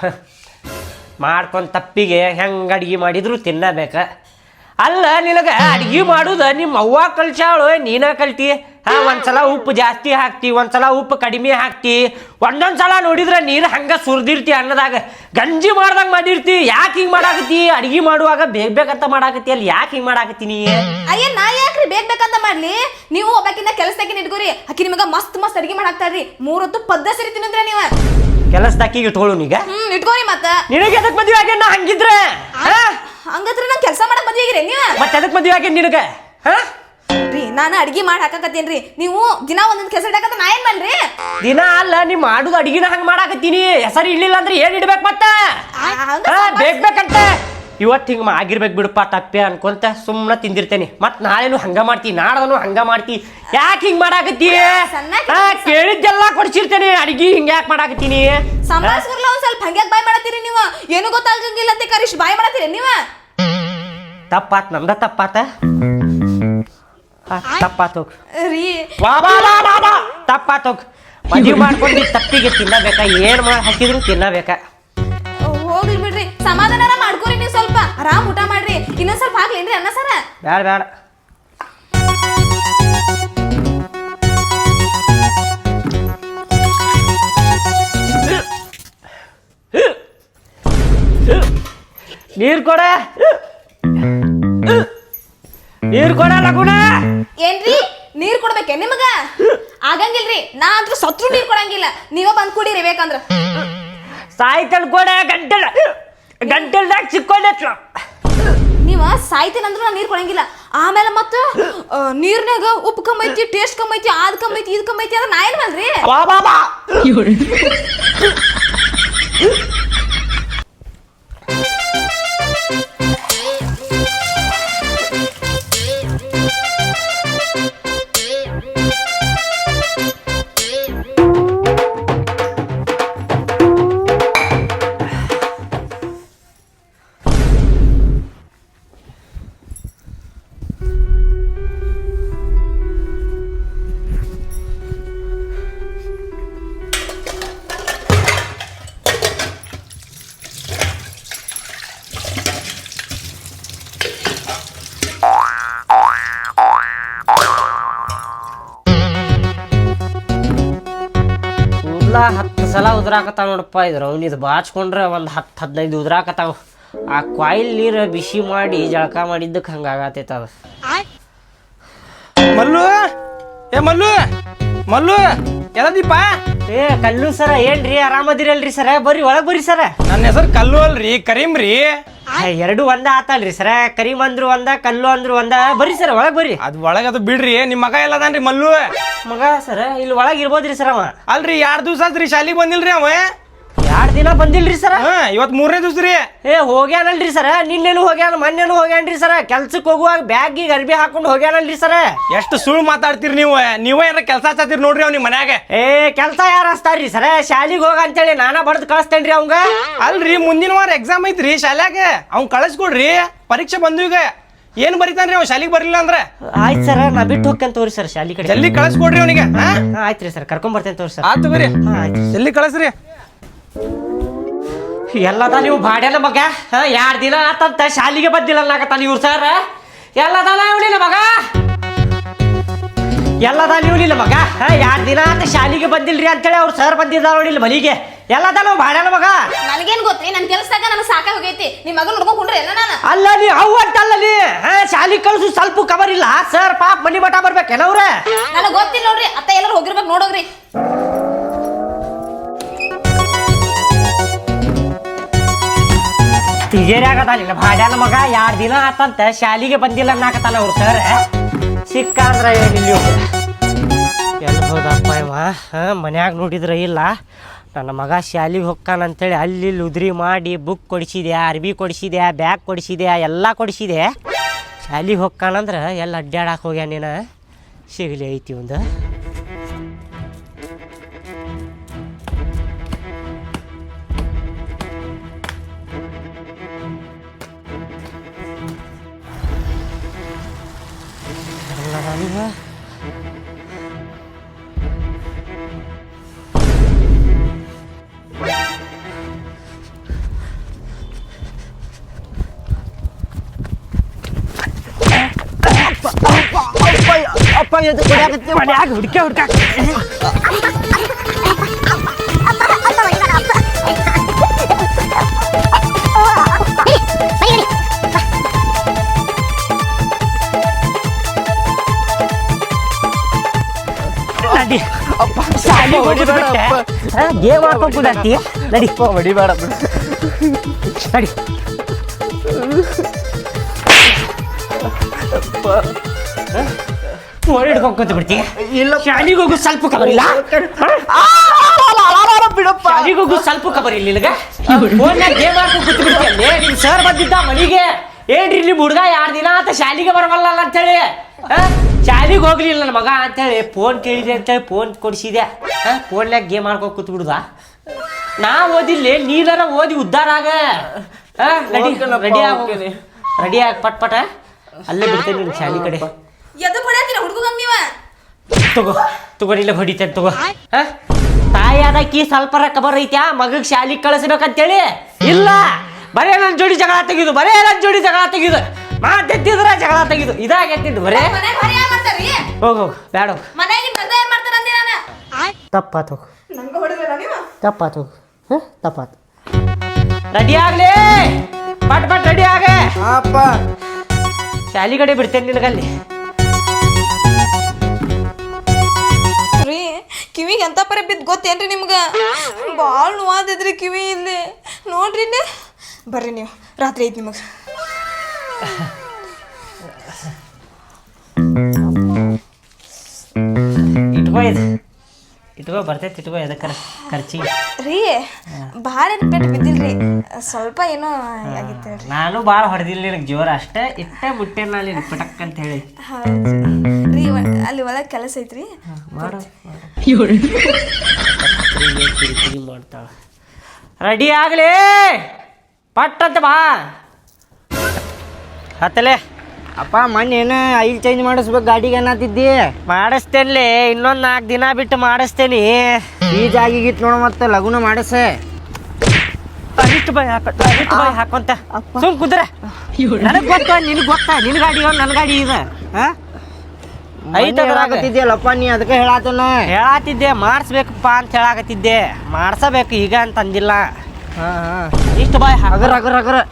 ಮಾಡ್ಕೊಂಡ್ ತಪ್ಪಿಗೆ ಹೆಂಗೆ ಅಡ್ಗೆ ಮಾಡಿದ್ರು ತಿನ್ನಬೇಕ. ಅಲ್ಲ, ನಿನಗೆ ಅಡ್ಗೆ ಮಾಡೋದು ನಿಮ್ಮ ಅವ್ವ ಕಲ್ಸಾಳು ನೀನ ಕಲ್ತಿ? ಹಾಂ, ಒಂದ್ಸಲ ಉಪ್ಪು ಜಾಸ್ತಿ ಹಾಕ್ತಿ, ಒಂದ್ಸಲ ಉಪ್ಪು ಕಡಿಮೆ ಹಾಕ್ತಿ. ಒಂದೊಂದ್ಸಲ ನೋಡಿದ್ರೆ ನೀನು ಹಂಗೆ ಸುರಿದಿರ್ತಿ ಅನ್ನದಾಗ. ಗಂಜಿ ಮಾಡ್ದಂಗೆ ಮಾಡಿರ್ತಿ, ಯಾಕೆ ಹಿಂಗೆ ಮಾಡಾಕತಿ ಅಡ್ಗೆ ಮಾಡುವಾಗ ಬೇಗ ಬೇಕಂತ ಮಾಡಾಕತಿ ಅಲ್ಲಿ, ಯಾಕೆ ಹಿಂಗೆ ಮಾಡಾಕತಿ ನೀ ಅಯ್ಯ, ನಾ ಯಾಕ್ರಿ ಬೇಗ ಬೇಕಂತ ಮಾಡ್ಲಿ? ನೀವು ಒಬ್ಬಕ್ಕಿಂತ ಕೆಲಸದಾಗಿ ನಿಡ್ಗುರಿ ಅಕ್ಕಿ ನಿಮಗೆ ಮಸ್ತ್ ಮಸ್ತ್ ಅಡಿಗೆ ಮಾಡಾಕ್ತಾರ್ರಿ. ಮೂರೊತ್ತು ಪದ್ದ ಸರಿ ತಿನ್ನಂದ್ರೆ ನೀವ. ಕೆಲಸದಾಕಿಗೆ ಇಟ್ಕೊಳ್ಳು ನೀಗ ಹ್ಮ್ ಇಟ್ಕೋರಿ ಮತ್ತ. ನಿನಗೆ ಅದಕ್ಕೆ ಮದುವೆ ಆಗ್ಯಾನ ನಾ ಹಂಗಿದ್ರೆ? ಹಂಗತ್ರ ನಾ ಕೆಲಸ ಮಾಡಕ್ ಮದ್ವೆಗಿರಿ ನೀವ? ಮತ್ತೆ ಅದಕ್ಕೆ ಮದ್ವೆ ಆಗ್ಯಾನ ನಿನಗೆ? ಹಾ? ರೀ ನಾನು ಅಡಿಗೆ ಮಾಡಿ ಹಾಕಕತ್ತೀನಿ ನೀವು ದಿನ ಒಂದೊಂದು ಕೆಲಸ ಇಡಕತ್ತ ನಾ ಏನ್ ಮಾಡ್ರಿ ದಿನ ಅಲ್ಲ ನೀ ಮಾಡುದು ಅಡಿಗೆನ ಹಂಗ ಮಾಡಾಕತ್ತೀನಿ. ಹೆಸರು ಇರ್ಲಿಲ್ಲ ಅಂದ್ರೆ ಏನ್ ಇಡ್ಬೇಕು ಮತ್ತೆ? ಬೇಕ್ ಬೇಕಂತ. ಇವತ್ತು ಹಿಂಗೆ ಆಗಿರ್ಬೇಕು ಬಿಡಪ್ಪ ತಪ್ಪೆ ಅನ್ಕೊಂತ ಸುಮ್ಮನೆ ತಿಂದಿರ್ತೇನೆ. ಮತ್ತೆ ನಾಳೆನು ಹಂಗೆ ಮಾಡ್ತಿ ನಾಡದನು ಹಂಗೆ ಮಾಡ್ತಿ. ಯಾಕೆ ಹಿಂಗೆ ಮಾಡಾಕತ್ತಿ? ಕೇಳಿದ್ದೆಲ್ಲ ಕೊಡ್ಸಿರ್ತೇನೆ ಅಡಿಗೆ ಹಿಂಗೆ ಯಾಕೆ ಮಾಡಾಕತ್ತೀನಿ? ಸಂಭಾಳಿಸ್ಕೊರ್ಲ ಒಂದ್ ಸ್ವಲ್ಪ ಹಂಗ್ಯಾಕ್ ಬಾಯ್ ಮಾಡತ್ತೀರಿ ನೀವು? ಏನು ಗೊತ್ತಾಗಂಗಿಲ್ಲ ಅಂತ ಕರಿಶ್ ಬಾಯ್ ಮಾಡತ್ತೀರಿ ನೀವು? ತಪ್ಪಾತ್ ನಮ್ದ ತಪ್ಪಾತ? ತಪ್ಪಾತ್ ಹೋಗ್. ರೀ. ಬಾಬಾ ಬಾ ಬಾ ಬಾ ಬಾ ತಪ್ಪಾತ್ ಹೋಗ್. ಮದುವೆ ಮಾಡ್ಕೊಂಡು ತಪ್ಪಿಗೆ ತಿನ್ನಬೇಕಾ ಏನು ಮಾಡಿ ಹಾಕಿದ್ರು ತಿನ್ನಬೇಕ? ಸಮಾಧಾನ ಮಾಡ್ಕೋರಿ ನೀವು ಸ್ವಲ್ಪ. ಆರಾಮ್ ಊಟ ಮಾಡ್ರಿ. ಇನ್ನೊಂದ್ ಸ್ವಲ್ಪ ಹಾಕ್ಲೇನ್ರಿ ಅನ್ನ ಸರ? ಬ್ಯಾಡ ಬ್ಯಾಡ. ನೀರ್ ಕೊಡ. ನೀರ್ ಕೊಡ ಲಗುಣ. ಏನ್ರಿ? ನೀರ್ ಕೊಡ್ಬೇಕೆ ನಿಮಗ? ಆಗಂಗಿಲ್ರಿ. ನಾ ಅಂತೂ ಸತ್ರು ನೀರ್ ಕೊಡಂಗಿಲ್ಲ. ನೀವ ಬಂದ್ ಕುಡೀರಿ ಬೇಕಂದ್ರ. ಸಾಯ್ತಲ್ ಕೊಡ ಗಂಟೆಲ. ಗಂಟೆಲ್ದಾಗ ಸಿಕ್ಕೊಂಡೈತ್ಲ ನೀವ ಸಾಯ್ತೇನಂದ್ರು ನಾ ನೀರು ಕೊಡಂಗಿಲ್ಲ ಆಮೇಲೆ ಮತ್ತ ನೀರ್ನಾಗ ಉಪ್ಪು ಕಮ್ಮಿ ಐತಿ ಟೇಸ್ಟ್ ಕಮ್ಮಿ ಐತಿ ಅದ್ ಕಮ್ಮಿ ಐತಿ ಇದ್ ಕಮ್ಮಿ ಐತಿ ಅದ್ರ ನಾ ಏನ್ ಮಾಡ್ರಿ ಬಾ ಬಾ ಬಾ. ಉದ್ರಾಕತ್ತಾವ ನೋಡಪ್ಪ ಇದ್ರ ಅವ್ನಿದು ಬಾಚ್ಕೊಂಡ್ರೆ ಒಂದು ಹತ್ತು ಹದಿನೈದು ಉದ್ರಾಕತ್ತಾವ. ಆ ಕಾಯಿಲ್ ನೀರು ಬಿಸಿ ಮಾಡಿ ಜಳಕ ಮಾಡಿದ್ದಕ್ಕೆ ಹಂಗಾಗತೈತ ಅದು. ಮಲ್ಲು ಏ ಮಲ್ಲು ಮಲ್ಲು ಎಲ್ಲದೀಪ ಏ ಕಲ್ಲು ಸರ ಏನ್ರಿ ಆರಾಮದಿರಲ್ರಿ ಸರ? ಬರ್ರಿ ಒಳಗೆ ಬರ್ರಿ ಸರ. ನನ್ನ ಹೆಸರು ಕಲ್ಲು ಅಲ್ರಿ ಕರೀಮ್ ರೀ ಎರಡು ಒಂದ ಆತಲ್ರಿ ಸರ. ಕರಿ ಅಂದ್ರು ಒಂದ ಕಲ್ಲು ಅಂದ್ರು ಒಂದ. ಬರ್ರಿ ಸರ್ ಒಳಗ್ ಬರ್ರಿ. ಅದ್ ಒಳಗ ಅದು ಬಿಡ್ರಿ. ನಿಮ್ ಮಗ ಎಲ್ಲದಾನ್ರಿ ಮಲ್ಲು? ಮಗ ಸರ ಇಲ್ಲಿ ಒಳಗ್ ಇರ್ಬೋದ್ರಿ ಸರ ಅವ. ಅಲ್ರಿ ಎರಡ್ ದಿವ್ಸ ಆತ್ರಿ ಶಾಲಿಗೆ ಬಂದಿಲ್ರಿ ಅವ? ಎರಡ್ ದಿನ ಬಂದಿಲ್ರಿ ಸರ? ಹಾ ಇವತ್ ಮೂರನೇ ದಿವಸ ರೀ. ಏ ಹೋಗ್ಯಾನಲ್ರಿ ಸರ. ನಿನ್ನೆನು ಹೋಗ್ಯಾನ ಮೊನ್ನೆನು ಹೋಗ್ಯಾನ್ರಿ ಸರ. ಕೆಲ್ಸಕ್ಕೆ ಹೋಗುವಾಗ ಬ್ಯಾಗಿಗೆ ಅರ್ಬಿ ಹಾಕೊಂಡು ಹೋಗ್ಯಾನಲ್ರಿ ಸರ. ಎಷ್ಟು ಸುಳ್ಳು ಮಾತಾಡ್ತೀರಿ ನೀವು? ನೀವೇ ಏನಾರ ಕೆಲಸ ಹಚ್ಚಾತೀರಿ ನೋಡ್ರಿ ಅವ್ನಿಗೆ ಮನ್ಯಾಗ. ಏ ಕೆಲಸ ಯಾರು ಹಚ್ತಾರ್ರಿ ಸರ? ಶಾಲಿಗೆ ಹೋಗ ಅಂತೇಳಿ ನಾನಾ ಬಡ್ದು ಕಳಿಸ್ತೇನ್ರಿ ಅವಂಗ? ಅಲ್ರಿ ಮುಂದಿನ ವಾರ ಎಕ್ಸಾಮ್ ಐತ್ರಿ ಶಾಲ್ಯಾಗ. ಅವ್ನ್ ಕಳಿಸ್ಕೊಡ್ರಿ. ಪರೀಕ್ಷೆ ಬಂದು ಈಗ. ಏನ್ ಬರಿತಾನ್ರಿ ಅವ್ ಶಾಲಿಗೆ ಬರ್ಲಿಲ್ಲ ಅಂದ್ರೆ? ಆಯ್ತು ಸರ ನಾ ಬಿಟ್ಟು ಹೋಗ್ತೇನೆ ತೋರಿ ಸರ್ ಶಾಲಿ ಕಡೆ. ಜಲ್ದಿ ಕಳಿಸ್ಕೊಡ್ರಿ ಅವನಿಗೆ ಹಾ? ರೀ ಆಯ್ತ್ರಿ ಸರ್. ಕರ್ಕೊಂಡ್ ಬರ್ತೇನೆ ತೋರಿ ಸರ್. ಆತು ಬರ್ರಿ ಆಯ್ತು ಜಲ್ದಿ ಕಳಿಸ್ರಿ. ಎಲ್ಲದ ನೀವು ಬಾಡ್ಯಾನ ಮಗ? ಹಾ ಎರಡ್ ದಿನ ಆತಂತ ಶಾಲಿಗೆ ಬಂದಿಲ್ಲ ಅನ್ನಕತ್ತಾನ ಇವ್ರು ಸರ್ ಎಲ್ಲದ ಇವನಿಲ್ಲ ಮಗ? ಎಲ್ಲದ ನೀವು ನಿಲ್ಲ ಮಗ? ಎರಡು ದಿನ ಆತ ಶಾಲಿಗೆ ಬಂದಿಲ್ರಿ ಅಂತೇಳಿ ಅವ್ರು ಸರ್ ಬಂದಿದ್ದಾರ ನೋಡಿಲ್ಲ ಮನೆಗೆ. ಎಲ್ಲದ ನಾವು ಬಾಡ್ಯಾನ ಮಗ? ನನಗೇನ್ ಗೊತ್ತ್ರಿ? ನನ್ ಕೆಲ್ಸದಾಗ ನನ್ ಸಾಕಾಗಿ ಹೋಗೈತಿ. ನಿಮ್ ಮಗನ ನೋಡ್ಕೊಂಡ್ರೆ ಎಲ್ಲ ನಾನು? ಅಲ್ಲ ನೀ ಅವು ಅಂತಲ್ಲ ನೀ. ಶಾಲಿ ಶಾಲಿಗೆ ಕಳ್ಸು ಸ್ವಲ್ಪ ಕವರ್ ಇಲ್ಲ. ಸರ್ ಪಾಪ ಮನಿ ಮಠ ಬರ್ಬೇಕೇನವ್ರೆ ನನಗ್ ಗೊತ್ತಿಲ್ಲ ನೋಡ್ರಿ. ಅತ್ತ ಎಲ್ಲರೂ ಹೋಗಿರ್ಬೇಕು ನೋಡೋಗ್ರಿ. ತಿಜೇರಿಯಾಗತಾನಿಲ್ಲ ಭಾಡ್ಯಾನ ಮಗ, ಎರಡು ದಿನ ಆತಂತ ಶಾಲಿಗೆ ಬಂದಿಲ್ಲ ಅನ್ನಕತ್ತಾನ ಅವ್ರು ಸರ್ ಸಿಕ್ಕ ಅಂದ್ರೆ ಏನಿಲ್ಲ ಎಲ್ಲಿ ಹೋದಪ್ಪ ಇವ? ಮನ್ಯಾಗ ನೋಡಿದ್ರೆ ಇಲ್ಲ. ನನ್ನ ಮಗ ಶಾಲಿಗೆ ಹೊಕ್ಕಾನ ಅಂತೇಳಿ ಅಲ್ಲಿ ಇಲ್ಲಿ ಉದ್ರಿ ಮಾಡಿ ಬುಕ್ ಕೊಡಿಸಿದೆ ಅರ್ಬಿ ಕೊಡಿಸಿದೆ ಬ್ಯಾಗ್ ಕೊಡಿಸಿದೆ ಎಲ್ಲ ಕೊಡಿಸಿದೆ. ಶಾಲಿಗೆ ಹೊಕ್ಕಾನಂದ್ರ ಎಲ್ಲ ಅಡ್ಡಾಡಕ್ಕೆ ಹೋಗ್ಯಾನ ನೀನು? ಸಿಗಲಿ ಐತಿ ಒಂದು. ಅಪ್ಪ ಎದ್ದು ಕುಡಿಯಾಕತ್ತಿ ಮನ್ಯಾಗ ಹುಡ್ಕ ಹುಡ್ಕ. ನಡಿ. ಅಪ್ಪ ಶಾಲಿ ಆಡ್ಕೊಂಡು ಕುಡಾತಿ ನಡಿ. ಹೊಡಿಬೇಡ ನಡಿ. ನಡಿ ಫೋನ್ ಹಿಡ್ಕೊಂಡು ಕೂತು ಬಿಡ್ತೀಯ ಇಲ್ಲ ಶಾಲಿಗೆ ಹೋಗು ಸ್ವಲ್ಪ ಕಬರಿಲ್ಲ ಬಿಡಪ್ಪ ಶಾಲಿಗೆ ಹೋಗು ಸ್ವಲ್ಪ ಕಬರಿಲ್ಲ ಇಲ್ಲ ಫೋನ್ ಗೇಮ್ ಆಡ್ಕೊಂಡು ಕೂತು ಬಿಡ್ತೀಯ ನಿಮ್ ಸರ್ ಬಂದಿದ್ದ ಮನೆಗೆ ಏನ್ರಿ ನಿಮ್ ಹುಡುಗ ಯಾರ್ ದಿನ ಅಂತ ಶಾಲಿಗೆ ಬರವಲ್ಲ ಅಂತೇಳಿ ಶಾಲಿಗೆ ಹೋಗ್ಲಿಲ್ಲ ನನ್ನ ಮಗ ಅಂತೇಳಿ ಫೋನ್ ಕೇಳಿದೆ ಅಂತೇಳಿ ಫೋನ್ ಕೊಡಿಸಿದೆ ಫೋನ್ಯಾಗ ಗೇಮ್ ಆಡ್ಕೊಂಡು ಕೂತು ಬಿಡುದ ನಾ ಓದಿಲ್ಲ ನೀನಾರ ಓದಿ ಉದ್ದಾರ ಆಗ ರೆಡಿ ರೆಡಿ ಆಗ ರೆಡಿ ಆಗ ಪಟ್ ಪಟ ಅಲ್ಲೇ ಬಿಡ್ತೇನೆ ನಿನ್ ಶಾಲಿ ಕಡೆ ಎದ್ದು ಹೊಡ್ಯಾತಿರ ಹುಡುಗಂಗ್ ನೀವ ತಗೋ ತಗೋ ಇಲ್ಲ ಹೊಡಿತೇನೆ ತಗೋ. ಹ? ತಾಯಿ ಅದಕ್ಕಿ ಸ್ವಲ್ಪರ ಕಬರ್ ಐತ್ಯಾ? ಮಗಗ್ ಶಾಲಿಗೆ ಕಳಿಸ್ಬೇಕಂತೇಳಿ? ಇಲ್ಲ. ಬರೇ ನನ್ನ ಜೋಡಿ ಜಗಳ ತೆಗಿದು ಬರೇ ನನ್ನ ಜೋಡಿ ಜಗಳ ತೆಗಿದು. ಮಾತೆತ್ತಿದ್ರ ಜಗಳ ತೆಗಿದು. ಇದಾಗೈತಿದ್ದು ಬರೇ. ಹೋಗು ಬೇಡ ತಪ್ಪಾತು ತಪ್ಪಾತು ಹ? ತಪ್ಪಾತು. ರೆಡಿ ಆಗ್ಲಿ. ಪಟ್ ಪಟ್ ರೆಡಿ ಆಗ. ಅಪ್ಪ ಶಾಲಿ ಕಡೆ ಬಿಡ್ತೇನೆ ನಿನಗಲ್ಲಿ. ಕಿವಿಗೆ ಎಂತ ಪರ ಬಿದ್ದು ಗೊತ್ತೇನ್ರಿ ನಿಮ್ಗ? ಭಾಳ ನೋವಾದಿದ್ರಿ ಕಿವಿ ಇಲ್ಲಿ. ನೋಡ್ರಿ ಇಲ್ಲಿ ಬರ್ರಿ ನೀವು. ರಾತ್ರಿ ಐತಿ ನಿಮಗೆ. ಇಟ್ಕೋ ಇದು. ಇಟ್ಕೋ ಬರ್ತೈತಿ ಇಟ್ಕೋ ಎದಕ್ಕರ ಖರ್ಚಿಗೆ ರೀ ಭಾಳ ಏನು ಪೆಟ್ಟು ಬಿದ್ದಿಲ್ರಿ. ಸ್ವಲ್ಪ ಏನೋ ಆಗಿತ್ತು ನಾನು ಭಾಳ ಹೊಡೆದಿಲ್ಲ ನಿನಗೆ ಜೋರ ಅಷ್ಟೇ. ಇಟ್ಟೆ ಮುಟ್ಟೆ ನಾನು ಪಟಕ್ ಅಂತ ಹೇಳಿ. ಅಲ್ಲಿ ಒಳಗೆ ಕೆಲಸ ಐತ್ರಿ? ಕಿರಿಕಿರಿ ಮಾಡ್ತಾಳ ರೆಡಿ ಆಗಲಿ! ಪಟ್ ಅಂತ ಬಾ. ಹತ್ತಲೆ. ಅಪ್ಪ ಮೊನ್ನೆ ಏನು ಐಲ್ ಚೇಂಜ್ ಮಾಡಿಸ್ಬೇಕು ಗಾಡಿಗೆ ಅನ್ನತ್ತಿದ್ದಿ ಮಾಡಿಸ್ತೇನೆ ಇನ್ನೊಂದು ನಾಲ್ಕು ದಿನ ಬಿಟ್ಟು ಮಾಡಿಸ್ತೇನಿ. ಈ ಜಾಗಿಗಿತ್ತು ನೋಡು ಮತ್ತೆ ಲಗುನ ಮಾಡಿಸೆ. ಅರಿಷ್ಟು ಬಾಯ್ ಹಾಕ ಅರಿಷ್ಟು ಬಾಯ್ ಹಾಕೊಂತ ಸುಮ್ ಕುದ್ರೆ. ನನಗೆ ಗೊತ್ತ ನಿನಗೆ ಗೊತ್ತಾ ನಿನ್ನ ಗಾಡಿ ನನ್ನ ಗಾಡಿ ಇದೆ. ಹಾ? ಐತೆ. ಹೇಳಾಕತ್ತಿದ್ಯಲ್ಲಪ್ಪ ನೀ ಅದಕ್ಕೆ ಹೇಳಾತನ? ಹೇಳಾತಿದ್ದೆ ಮಾಡಿಸ್ಬೇಕಪ್ಪ ಅಂತ ಹೇಳಾಕತ್ತಿದ್ದೆ. ಮಾಡ್ಸಬೇಕು ಈಗ ಅಂತ ಅಂದಿಲ್ಲ. ಹಾಂ ಹಾಂ. ಇಷ್ಟು ಬಾಯ್ ಅಗರ್ ಅಗರ್ ಸಾಕು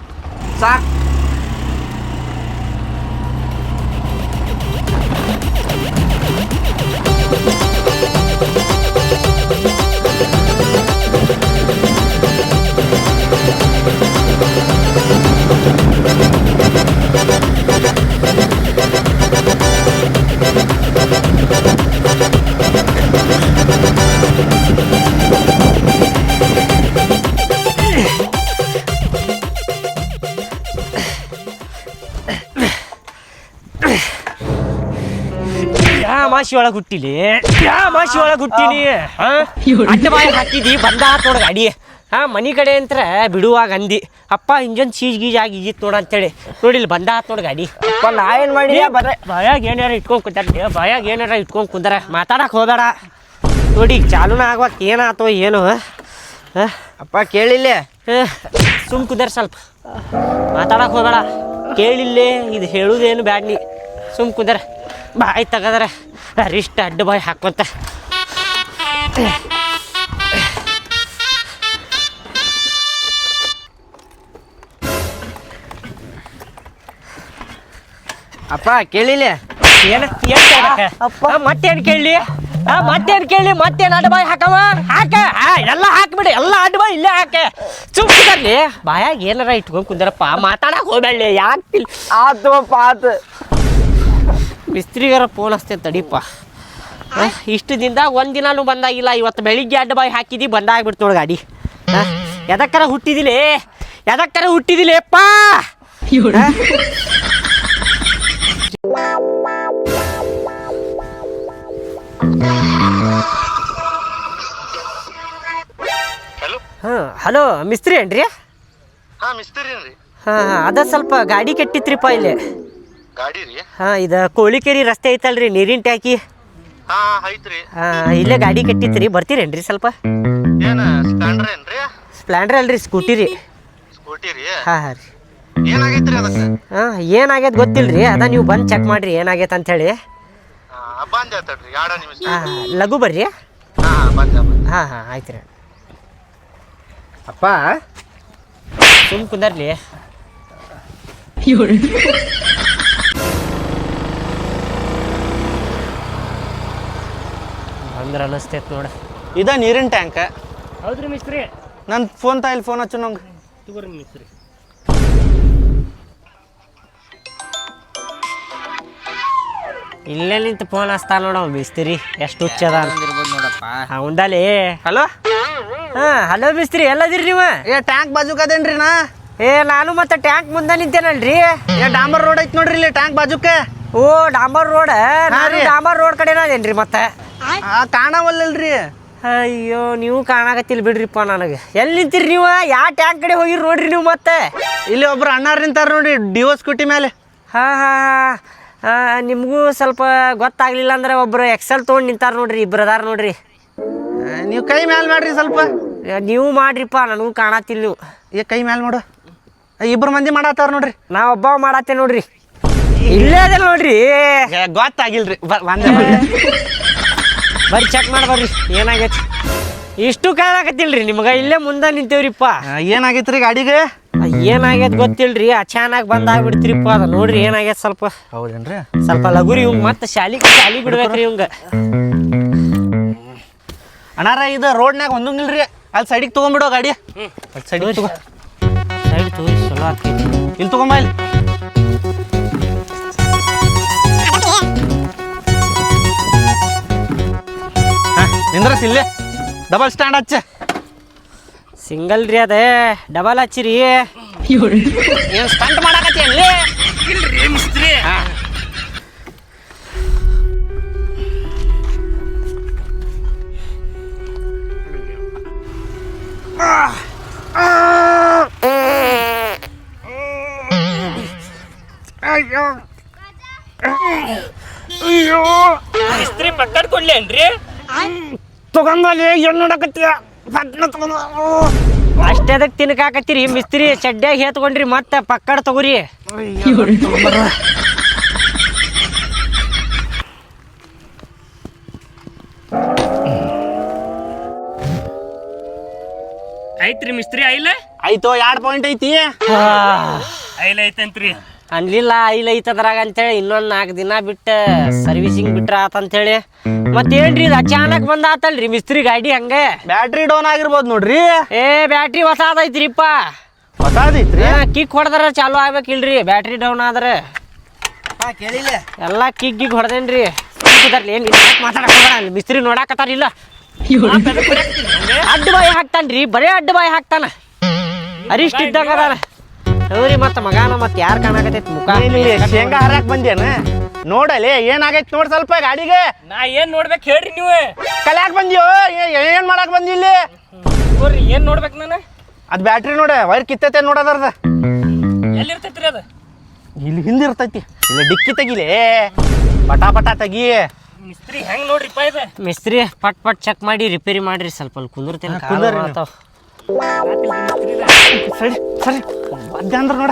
ಸಾಕ್. ಯಾ ಮಾಸಿ ಒಳಗೆ ಹುಟ್ಟಿಲಿ? ಯಾ ಮಾಸಿ ಒಳಗೆ ಹುಟ್ಟಿಲಿ ಅಡ್ಡ ಬಾಯಿ ಹಾಕಿದಿ ಬಂದ ನೋಡ ಗಾಡಿ. ಹಾ ಮನಿ ಕಡೆ ಅಂತರ ಬಿಡುವಾಗ ಅಂದಿ. ಅಪ್ಪ ಇಂಜನ್ ಸೀಜ್ ಗೀಜ್ ಆಗಿ ಇದ್ದಿತ್ತು ನೋಡ ಅಂತೇಳಿ. ಇಲ್ಲಿ ಬಂದ ನೋಡಿ ಗಾಡಿ. ಅಪ್ಪ ನಾ ಏನು ಮಾಡಿ ಬರೇ ಬಾಯಾಗ ಏನಾರ ಇಟ್ಕೊಂಡ್ ಕುಂತಾರ ಬಾಯಾಗ ಏನಾರ ಇಟ್ಕೊಂಡ್ ಕುಂತಾರ ಮಾತಾಡಕ್ ಹೋದಾರ ನೋಡಿ ಈಗ ಚಾಲೂನ ಆಗ್ವಾಗ ಏನಾತೋ ಏನು. ಹಾ? ಅಪ್ಪ ಕೇಳಿಲ್ಲ? ಸುಮ್ ಕುದರ್ ಸ್ವಲ್ಪ. ಮಾತಾಡಕ್ ಹೋಗಬೇಡ. ಕೇಳಿಲ್ಲೇ ಇದು ಹೇಳುದೇನು ಬ್ಯಾಡ್ ನೀ ಸುಮ್ ಕುದರ. ಬಾಯಿ ತಗದ್ರ. ರಿಸ್ಟ್ ಅಡ್ಡ ಬಾಯಿ ಹಾಕೊಂತ. ಅಪ್ಪ ಕೇಳಿಲ್ಲ ಏನ ಏನ್ ಕೇಳಕ? ಆ, ಮತ್ತೇನ್ ಕೇಳಿ ಮತ್ತೇನ್ ಕೇಳಿ ಮತ್ತೇನ್ ಅಡ್ಡ ಬಾಯಿ ಹಾಕವ? ಹಾಕ. ಎಲ್ಲ ಹಾಕ್ಬಿಡಿ. ಎಲ್ಲ ಅಡ್ಡ ಬಾಯಿ ಇಲ್ಲೇ ಹಾಕೆ. ಚುಪ್ ಕುದರ್ಲಿ ಬಾಯಾಗ ಏನಾರ ಇಟ್ಕೊಂಡ್ ಕುಂದರಪ್ಪ. ಮಾತಾಡಕ್ ಹೋಗ್ಬೇಡಿ ಯಾಕೆ ಆತು ಅಪ್ಪ ಆತು ಮಿಸ್ತ್ರಿಗಾರ ಫೋನ್ ಹಚ್ತೇನೆ ತಡಿಪ್ಪ ಇಷ್ಟು ದಿನದಾಗ ಒಂದು ದಿನಾನು ಬಂದಾಗಿಲ್ಲ. ಇವತ್ತು ಬೆಳಿಗ್ಗೆ ಅಡ್ಡ ಬಾಯಿ ಹಾಕಿದಿ ಬಂದಾಗ್ಬಿಡ್ತು ನೋಡಿ ಗಾಡಿ ಎದಕ್ಕರ ಹುಟ್ಟಿದಿಲೇ? ಎದಕ್ಕರ ಹುಟ್ಟಿದಿಲಿ ಅಪ್ಪ ಹಲೋ ಹಾಂ ಹಲೋ ಮಿಸ್ತ್ರಿ ಏನ್ರಿ? ಹಾ ಮಿಸ್ತ್ರಿ ಏನ್ರಿ. ಹಾಂ ಹಾಂ ಅದ ಸ್ವಲ್ಪ ಗಾಡಿ ಕೆಟ್ಟಿತ್ರಿಪ್ಪ ಇಲ್ಲಿ. ಗಾಡಿ ರೀ? ಹಾಂ ಇದು ಕೋಳಿಕೆರಿ ರಸ್ತೆ ಐತಲ್ರಿ ನೀರಿನ ಟ್ಯಾಕಿ. ಹಾ ಐತ್ರಿ. ಹಾಂ ಇಲ್ಲೇ ಗಾಡಿ ಕೆಟ್ಟಿತ್ರಿ ಬರ್ತೀರೇನ್ರಿ ಸ್ವಲ್ಪ? ಏನ ಸ್ಪ್ಲೆಂಡರ್ ಏನ್ರಿ? ಸ್ಪ್ಲೆಂಡ್ರ್ ಅಲ್ರಿ ಸ್ಕೂಟಿ ರೀ. ಸ್ಕೂಟಿ ರೀ? ಹಾಂ ಹಾಂ ರೀ. ಏನಾಗೈತ್ರಿ ಅದಕ್ಕೆ? ಹಾಂ ಗೊತ್ತಿಲ್ರಿ ಅದ ನೀವು ಬಂದು ಚೆಕ್ ಮಾಡ್ರಿ ಏನಾಗೈತೆ ಅಂತ ಬಂದೆ ತಡ್ರಿ ಎರಡ ನಿಮಿಷ. ಆ, ಲಘು ಬರ್ರಿ. ಹಾ ಬಂದೆ ಬಂದೆ. ಹಾಂ ಹಾಂ ಆಯ್ತು ರೀ. ಅಪ್ಪ. ಸುಮ್ ಕುಂದರ್ಲಿ. ಅಂದ್ರೆ ಅನಿಸ್ತೈತೆ ನೋಡ. ಇದ ನೀರಿನ ಟ್ಯಾಂಕ್ ಹೌದ್ರಿ ಮಿಸ್ತ್ರಿ. ನನ್ನ ಫೋನ್ ತಾಯಿಲ್ ಫೋನ್ ಹಚ್ಚು ನಂಗೆ. ತಗೋರಿ ಮಿಸ್ತ್ರಿ. ಇಲ್ಲೇ ನಿಂತು ಫೋನ್ ಹಚ್ತಾ ನೋಡ ಮಿಸ್ತ್ರಿ ಎಷ್ಟು ಹುಚ್ಚದ ಇರ್ಬೋದು ನೋಡಪ್ಪ. ಹಲೋ ಹಾ ಹಲೋ ಮಿಸ್ತ್ರಿ ಎಲ್ಲದಿರಿ ನೀವು? ಏ ಟ್ಯಾಂಕ್ ಬಾಜುಕದೇನ್ರಿ ನಾ? ಏ ನಾನು ಮತ್ತೆ ಟ್ಯಾಂಕ್ ಮುಂದೆ ನಿಂತೇನಲ್ರಿ? ಏ ಡಾಂಬರ್ ರೋಡ್ ಐತಿ ನೋಡ್ರಿ ಇಲ್ಲಿ ಟ್ಯಾಂಕ್ ಬಾಜುಕ್ಕೆ. ಓ ಡಾಂಬರ್ ರೋಡ್ ನಾನು ಡಾಂಬರ್ ರೋಡ್ ಕಡೆನ ಅದೇನ್ರಿ ಮತ್ತೆ? ಆ ಕಾಣವಲ್ಲಲ್ರಿ. ಅಯ್ಯೋ ನೀವು ಕಾಣಾಕತ್ತಿಲ್ಲ ಬಿಡ್ರಿಪ್ಪ ನನಗೆ. ಎಲ್ಲಿ ನಿಂತಿರಿ ನೀವು? ಯಾವ ಟ್ಯಾಂಕ್ ಕಡೆ ಹೋಗಿರಿ ನೋಡ್ರಿ ನೀವು ಮತ್ತೆ? ಇಲ್ಲಿ ಒಬ್ರು ಅಣ್ಣಾರ್ ನಿಂತಾರ ನೋಡ್ರಿ ಡಿವೋ ಸ್ಕೂಟಿ ಮೇಲೆ ಹಾ ಹಾ ಹಾ. ನಿಮಗೂ ಸ್ವಲ್ಪ ಗೊತ್ತಾಗ್ಲಿಲ್ಲ ಅಂದ್ರೆ ಒಬ್ರು ಎಕ್ಸೆಲ್ ತೊಗೊಂಡು ನಿಂತಾರ ನೋಡ್ರಿ ಇಬ್ಬರು ಅದಾರ ನೋಡ್ರಿ. ನೀವು ಕೈ ಮ್ಯಾಲೆ ಮಾಡ್ರಿ ಸ್ವಲ್ಪ. ನೀವು ಮಾಡ್ರಿಪ್ಪ ನನಗೂ ಕಾಣತ್ತಿಲ್ಲ ನೀವು. ಏ ಕೈ ಮ್ಯಾಲೆ ನೋಡು. ಇಬ್ರು ಮಂದಿ ಮಾಡತ್ತಾರ ನೋಡ್ರಿ. ನಾ ಒಬ್ಬ ಮಾಡತ್ತೆ ನೋಡ್ರಿ. ಇಲ್ಲೇ ಅದ ನೋಡ್ರಿ. ಗೊತ್ತಾಗಿಲ್ರಿ. ಬರ್ರಿ ಚೆಕ್ ಮಾಡಿ ಬರ್ರಿ. ಏನಾಗೈತಿ? ಇಷ್ಟು ಕಾಣಕತ್ತಿಲ್ರಿ ನಿಮ್ಗೆ ಇಲ್ಲೇ ಮುಂದೆ ನಿಂತೇವ್ರಿಪ್ಪ. ಆ, ಏನಾಗೈತ್ರಿ ಗಾಡಿಗೆ? ಏನಾಗೈತೆ ಗೊತ್ತಿಲ್ರಿ ಅಚಾನಕ್ ಬಂದ್ ಆಗ್ಬಿಡ್ತಿರಿಪ್ಪ ಅದ ನೋಡ್ರಿ ಏನಾಗ್ಯದ ಸ್ವಲ್ಪ. ಹೌದೇನ್ರಿ? ಸ್ವಲ್ಪ ಲಗುರಿ ಇವಂಗ ಮತ್ತೆ ಶಾಲಿ ಶಾಲಿ ಬಿಡ್ಬೇಕ್ರಿ ಇವಂಗ. ಅಣ್ಣಾರ ಇದು ರೋಡ್ನ್ಯಾಗ ಹೊಂದಂಗಿಲ್ರಿ ಅಲ್ಲಿ ಸೈಡಿಗೆ ತಗೊಂಡ್ಬಿಡೋ ಗಾಡಿ. ಅಲ್ಲಿ ಸೈಡಿಗೆ ತಗೋ. ಸೈಡ್ ತೋರಿ ಚಲೋ ಇಲ್ಲಿ ತಗೊಂಬ ಇಲ್ಲಿ. ನಿಂದ್ರಸ್ ಇಲ್ಲೇ. ಡಬಲ್ ಸ್ಟ್ಯಾಂಡ್ ಹಚ್ಚ. ಸಿಂಗಲ್ ರೀ ಅದೇ. ಡಬಲ್ ಹಚ್ಚಿರಿ. ಏನ್ ಸ್ಟಂಟ್ ಮಾಡಾಕತ್ತಿ ಅಯ್ಯೋ. ಇಸ್ತ್ರಿ ಪಕ್ಕಡ್ ಕೊಡ್ಲೇನ್ರಿ? ತಗೊಂಡಲ್ಲಿ ಏನ್ ನೋಡಕತ್ತೀಯ ಅಷ್ಟೇ ಅದಕ್ಕೆ ತಿನ್ಕಾಕತ್ತೀರಿ ಮಿಸ್ತ್ರಿ ಚಡ್ಡ್ಯಾಗ ಹೇತ್ಕೊಂಡ್ರಿ ಮತ್ತೆ ಪಕ್ಕಡ ತಗೋರಿ. ಐತ್ರಿ ಮಿಸ್ತ್ರಿ ಐಲ? ಐತೋ ಎರಡು ಪಾಯಿಂಟ್ ಐತಿ. ಐಲ ಐತಂತ್ರಿ. ಅನ್ಲಿಲ್ಲ ಇಲ್ಲ ಐತದ್ರಾಗ ಅಂತೇಳಿ ಇನ್ನೊಂದು ನಾಲ್ಕು ದಿನ ಬಿಟ್ಟು ಸರ್ವಿಸಿಂಗ್ ಬಿಟ್ರ ಆತಂತೇಳಿ. ಮತ್ತೇನ್ರಿ ಇದು ಅಚಾನಕ್ ಬಂದ ಆತಲ್ರಿ ಮಿಸ್ತ್ರಿ ಗಾಡಿ ಹಂಗೆ? ಬ್ಯಾಟ್ರಿ ಡೌನ್ ಆಗಿರ್ಬೋದು ನೋಡ್ರಿ. ಏ ಬ್ಯಾಟ್ರಿ ಹೊಸದೈತ್ರಿಪ್ಪ ಹೊಸದೈತ್ರಿ ಕಿಕ್ ಹೊಡೆದ್ರ ಚಾಲು ಆಗ್ಬೇಕಿಲ್ರಿ ಬ್ಯಾಟ್ರಿ ಡೌನ್ ಆದ್ರೆ. ಕೇಳಿಲ್ಲ. ಎಲ್ಲ ಕಿಕ್ ಗಿಕ್ ಹೊಡೆದೇನ್ರಿ? ಏನು ಮಾತಾಡಕ್ ಮಿಸ್ತ್ರಿ ನೋಡಾಕತ್ತಾರ ಇಲ್ಲ. ಅಡ್ಡ ಬಾಯಿ ಹಾಕ್ತಾನ್ರಿ ಬರೇ ಅಡ್ಡ ಬಾಯಿ ಹಾಕ್ತಾನ. ಅರಿಷ್ಟ ಇದ್ದಾಗ ಅದಾನ. ಹೌದ್ರಿ ಮತ್ತ ಮಗಾನ ಮತ್ತೆ ಯಾರ್ ಕಾಣಕತೈತಿ ಮುಖ? ಇಲ್ಲಿ ಶೇಂಗಾ ಹರಕ್ ಬಂದೇನ ನೋಡಲಿ ಏನಾಗೈತಿ ನೋಡ್ ಸ್ವಲ್ಪ ಗಾಡಿಗೆ ನಾ ಏನ್ ನೋಡ್ಬೇಕು ಹೇಳ್ರಿ ನೀವು. ಕಲ್ಯಾಕ್ ಬಂದಿಯೋ? ಏ- ಏನ್ ಮಾಡಕ್ ಬಂದಿ ಇಲ್ಲಿ? ನೋಡ್ರಿ ಏನ್ ನೋಡ್ಬೇಕು ನಾನು? ಅದ್ ಬ್ಯಾಟ್ರಿ ನೋಡ ವೈರ್ ಕಿತ್ತೈತೆ ನೋಡದ್ರದ ಎಲ್ಲಿರ್ತೈತ್ರಿ ಅದು? ಇಲ್ಲಿ ಹಿಂದೆ ಇರ್ತೈತಿ. ಇಲ್ಲಿ ಡಿಕ್ಕಿ ತೆಗಿಲೆ. ಪಟ ಪಟ ತೆಗಿ. ಮಿಸ್ತ್ರಿ ಹೆಂಗ್ ನೋಡ್ರಿಪ್ಪ ಇದು? ಮಿಸ್ತ್ರಿ ಪಟ್ ಪಟ್ ಚೆಕ್ ಮಾಡಿ ರಿಪೇರಿ ಮಾಡ್ರಿ ಸ್ವಲ್ಪ ಅಲ್ಲಿ ಕುಂದಿರ್ತೇನೆ ಕುಂದರ್. ಸರಿ ಸರಿ. ಮಧ್ಯಾಹ್ನ ನೋಡ.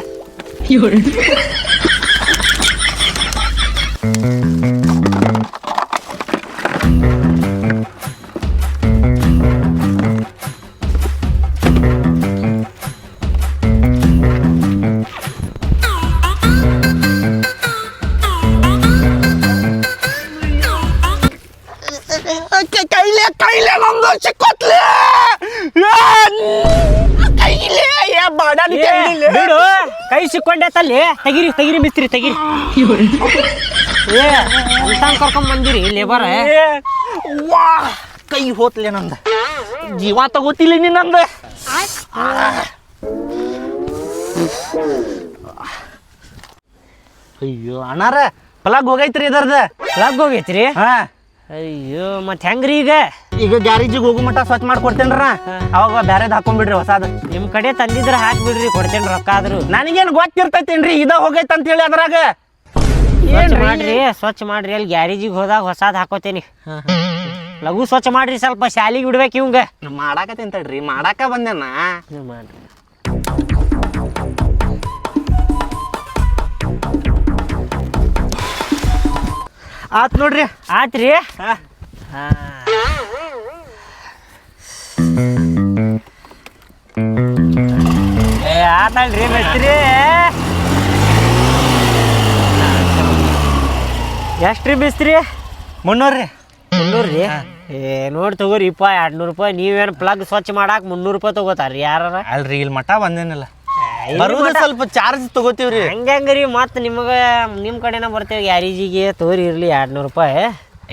ಸಿಕ್ಕೊಂಡೈತಲ್ಲಿ ತೆಗಿರಿ ತೆಗಿರಿ ಮಿಸ್ತ್ರಿ ತೆಗಿರಿ. ಏ ಅಂತ ಕರ್ಕೊಂಡ್ ಬಂದಿರಿ ಲೇಬರ್ ವಾ ಕೈ ಹೋತ್ಲೆ ನಂದ. ಜೀವ ತಗೋತಿಲ್ಲ ನೀ ನಂದ. ಅಯ್ಯೋ ಅಣ್ಣಾರ ಪ್ಲಗ್ ಹೋಗೈತ್ರಿ ಇದರ್ದ. ಲಗ್ ಹೋಗೈತ್ರಿ? ಹಾ. ಅಯ್ಯೋ ಮತ್ ಹೆಂಗ್ರಿ ಈಗ? ಈಗ ಗ್ಯಾರೇಜಿಗೆ ಹೋಗು ಮಟ ಸ್ವಚ್ಛ ಮಾಡ್ಕೊಡ್ತೇನ್ರ? ಅವಾಗ ಬ್ಯಾರೇದ್ ಹಾಕೊಂಡ್ಬಿಡ್ರಿ ಹೊಸಾದ. ನಿಮ್ ಕಡೆ ತಂದಿದ್ರ ಹಾಕ್ಬಿಡ್ರಿ ಕೊಡ್ತೇನೆ ರೊಕ್ಕ ಆದ್ರು. ನನಗೇನು ಗೊತ್ತಿರ್ತೈತೇನ್ರಿ? ಇದ ಹೋಗೈತೆ ಅಂತ ಹೇಳಿ ಅದ್ರಾಗ. ಏನ್ ಮಾಡ್ರಿ ಸ್ವಚ್ಛ ಮಾಡ್ರಿ. ಅಲ್ಲಿ ಗ್ಯಾರೇಜಿಗೆ ಹೋದಾಗ ಹೊಸಾದ್ ಹಾಕೋತೇನಿ. ಲಘು ಸ್ವಚ್ಛ ಮಾಡ್ರಿ ಸ್ವಲ್ಪ ಶಾಲಿಗೆ ಬಿಡ್ಬೇಕು ಇವಂಗ. ಮಾಡಾಕತ್ತೇನ್ ತಡ್ರಿ ಮಾಡಾಕ ಬಂದೇನ? ಮಾಡ್ರಿ. ಆತ್ ನೋಡ್ರಿ. ಆತ್ರಿ? ಹಾ. ಏ ಆತಲ್ರಿ ಮೇಸ್ತ್ರಿ. ಎಷ್ಟ್ರಿ ಮೇಸ್ತ್ರಿ? ಮುನ್ನೂರ್ರಿ. ಮುನ್ನೂರು ರೀ ಏ ನೋಡಿ ತಗೋರಿ ಇಪ್ಪ ಎರಡು ನೂರು ರೂಪಾಯಿ. ನೀವೇನು ಪ್ಲಗ್ ಸ್ವಚ್ಛ ಮಾಡಾಕ ಮುನ್ನೂರು ರೂಪಾಯಿ ತಗೋತಾರ್ರಿ ಯಾರ ಅಲ್ರಿ ಇಲ್ಲಿ ಮಠ ಬಂದೇನಿಲ್ಲ. ಬರುದು ಸ್ವಲ್ಪ ಚಾರ್ಜ್ ತಗೋತೀವ್ರಿ. ಹಂಗಂಗ್ರಿ ಮತ್ತೆ ನಿಮಗೆ ನಿಮ್ಮ ಕಡೆನ ಬರ್ತೇವೆ ಗ್ಯಾರೇಜಿಗೆ ತೋರಿ ಇರ್ಲಿ ಎರಡು ನೂರು ರೂಪಾಯಿ.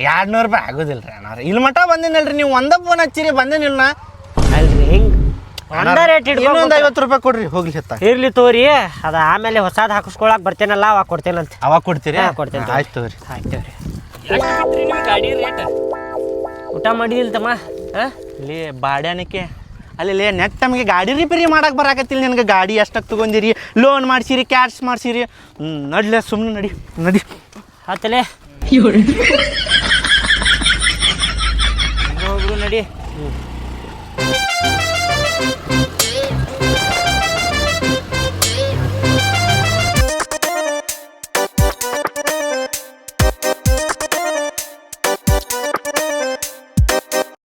ಎರಡ್ ನೂರು ರೂಪಾಯಿ ಆಗುದಿಲ್ರಿ ಅಣ್ಣ ಇಲ್ಲಿ ಮಠ ಬಂದೇನಲ್ರಿ ನೀವು ಒಂದ ಫೋನ್ ಹಚ್ಚಿರಿ ಬಂದೇನಿಲ್ಲ ಅಲ್ರಿ ಹಿಂಗೆ ಒಂದ ರೇಟ್ ಇನ್ನೊಂದು ಐವತ್ತು ರೂಪಾಯಿ ಕೊಡ್ರಿ ಹೋಗ್ಲಿ ಹೆತ್ತ. ಇರ್ಲಿ ತೋರಿ ಅದ ಆಮೇಲೆ ಹೊಸಾದ್ ಹಾಕಿಸ್ಕೊಳಕ್ ಬರ್ತೇನಲ್ಲ ಅವಾಗ ಕೊಡ್ತೇನಂತ. ಅವಾಗ ಕೊಡ್ತೀರಿ? ಹಾ, ಕೊಡ್ತೇನೆ. ಆಯ್ತು ತಗೋರಿ ಆಯ್ತು ರೀ ಗಾಡಿ ರೇಟ್ ಊಟ ಮಾಡಿದಿಲ್ಲ ತಮ್ಮ ಹಾಂ? ಇಲ್ಲಿ ಬಾಡ್ಯಾನಕ್ಕೆ ಅಲ್ಲಿ ನೆಟ್ ತಮಗೆ ಗಾಡಿ ರಿಪೇರಿ ಮಾಡಕ್ಕೆ ಬರಾಕತ್ತಿಲ್ಲ ನಿನಗೆ. ಗಾಡಿ ಎಷ್ಟಕ್ಕೆ ತಗೊಂಡಿರಿ ಲೋನ್ ಮಾಡ್ಸಿರಿ ಕ್ಯಾಶ್ ಮಾಡ್ಸಿರಿ. ಹ್ಞೂ ನಡ್ಲೆ ಸುಮ್ಮನೆ ನಡಿ ನಡಿ. ಹತ್ತಲೆ ಹೋಗ್ರು ನಡಿ.